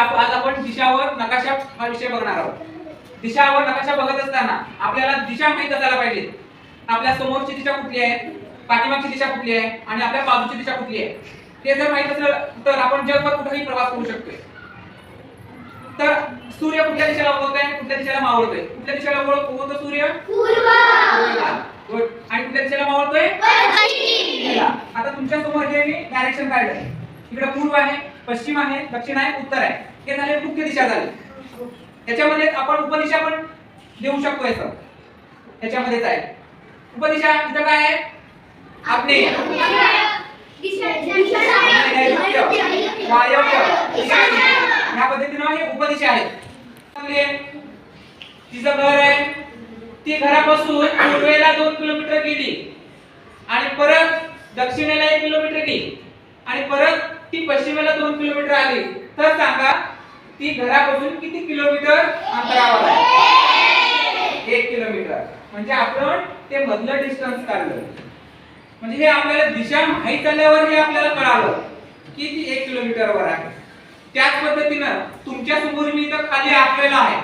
आज आपण दिशावर नकाशा हा विषय बघणार आहोत. दिशावर नकाशा बघत असताना आपल्याला दिशा माहीत असायला पाहिजे. आपल्या समोरची दिशा कुठली आहे? पाठीमागची दिशा कुठली आहे? आणि आपल्या बाजूची दिशा कुठली आहे? ते जर माहीत असलं तर आपण जगभर कुठेही प्रवास करू शकतोय. तर सूर्य कुठल्या दिशेला उगवतोय? कुठल्या दिशेला मावळतोय? कुठल्या दिशेला उगव- उगवतो सूर्य. आणि कुठल्या दिशेला मावळतोय. आता तुमच्यासमोर हे मी डायरेक्शन काढलंय. इकडे पूर्व आहे पश्चिम आहे दक्षिण आहे उत्तर आहे. हे झाले मुख्य दिशा झाली त्याच्यामध्ये आपण उपदिशा पण देऊ शकतो याचं. त्याच्यामध्येच आहे. उपदिशा इथं काय आहे? आग्नेय. ह्या पद्धतीनं हे उपदिशा आहेत आहे. तिचं घर आहे. ती घरापासून पूर्वेला दोन किलोमीटर गेली. आणि परत दक्षिणेला एक किलोमीटर गेली. आणि परत ती पश्चिमेला दोन किलोमीटर आली. तर सांगा ती घरापासून किती किलोमीटर अंतरावर आहे? एक किलोमीटर. म्हणजे आपण ते मधलं डिस्टन्स काढलं. म्हणजे हे आपल्याला दिशा माहीत आल्यावर हे आपल्याला कळालं की ती एक किलोमीटरवर आहे. त्याच पद्धतीनं तुमच्यासमोर मी इथं खाली आखलेला आहे.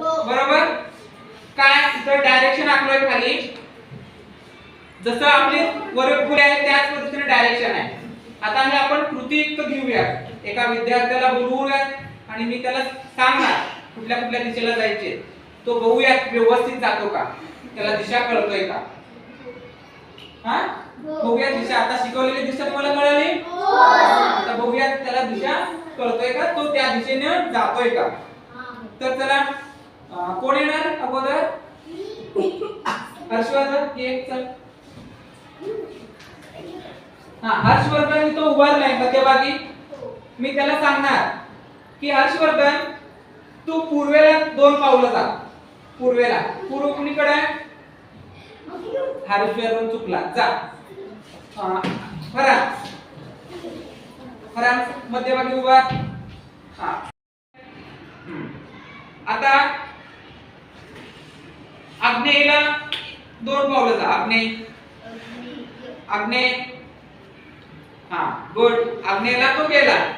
बरोबर? काय? इथं डायरेक्शन आखलोय खाली. जसं आपली वर्गखोली आहे त्याच पद्धतीने डायरेक्शन आहे. आता हे आपण कृती इतकं घेऊया एका विद्यार्थ्याला बोलवूयात. आणि मी त्याला सांगणार कुठल्या कुठल्या दिशेला जायचे. तो बघूयात व्यवस्थित जातो का? त्याला दिशा कळतोय का? हा? बघूया दिशा. आता शिकवलेली दिशा तुम्हाला कळाली? आता बघूयात त्याला दिशा कळतोय का? तो त्या दिशेने जातोय का? तर अं, कोण येणार अगोदर? हर्षवर्धन ये चल. हा हर्षवर्धन तो उभारलाय मध्यभागी. मी त्याला सांगणार की हर्षवर्धन तू पूर्वेला दोन पावलं जा. पूर्वेला. पूर्व कुणीकडे? हर्षवर्धन चुकला. जा. अं, फरान फरान मध्यभागी उभा. हा. आता आग्नेयला दोन पावलं जा. आग्नेय. आग्नेय. हा. गुड. आग्नेयला तो गेला.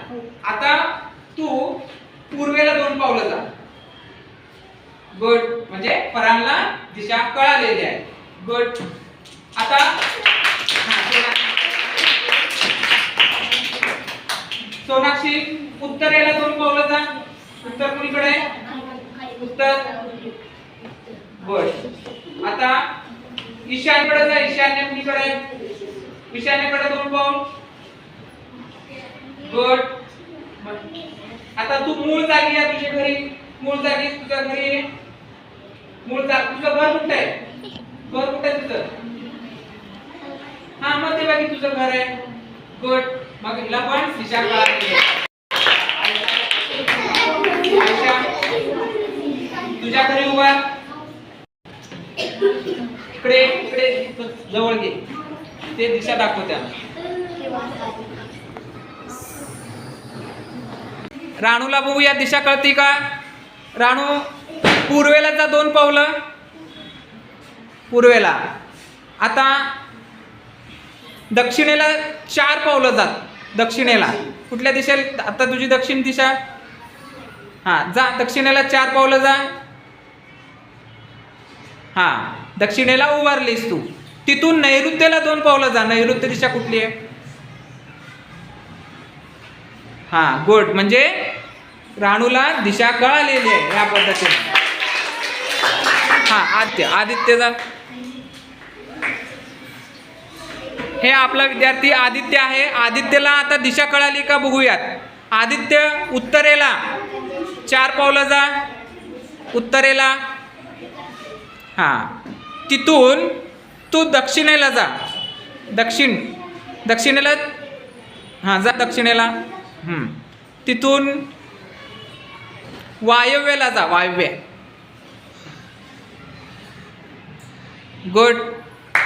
आता तू पूर्वेला दोन पावलं जा. गुड म्हणजे फरांना दिशा कळालेली आहे. गुड आता सोनाक्षी उत्तरेला दोन पावलं जा. उत्तर कुणीकडे उत्तर. गुड आता ईशान्यकडे जा. ईशान्य कुणीकडे ईशान्यकडे ईशान्येकडे दोन पाऊल. गुड आता तू मूळ जागी या तुझ्या घरी. मूळ जागी तुझ्या घरी. ये. मूळ जाग तुझं घर कुठं आहे? घर कुठं आहे तुझं? हा मध्यभागी तुझं घर आहे. गुड. मग हिला पण दिशा कळाली तुझ्या घरी उभा. इकडे इकडे जवळ घे. ते दिशा दाखवत्या राणूला बघू या दिशा कळती का? राणू पूर्वेला जा दोन पावलं. पूर्वेला. आता दक्षिणेला चार पावलं जात दक्षिणेला. कुठल्या दिशेला? आता तुझी दक्षिण दिशा. हा जा दक्षिणेला चार पावलं जा. हा दक्षिणेला उभारलीस तू. तिथून नैऋत्येला दोन पावलं जा. नैऋत्य दिशा कुठली आहे? हा गुड म्हणजे राणूला दिशा कळालेली आहे या पद्धतीने. हा आदित्य. आदित्यचा हे आपला विद्यार्थी आदित्य आहे. आदित्यला आता दिशा कळाली का बघूयात. आदित्य उत्तरेला. चार पावलं जा. उत्तरेला. हा. तिथून तू दक्षिणेला जा. दक्षिण. दक्षिणेला हां जा दक्षिणेला. तिथून वायव्यला जा वायव्य. गुड.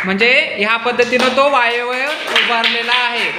म्हणजे ह्या पद्धतीनं तो वायव्य उभारलेला आहे.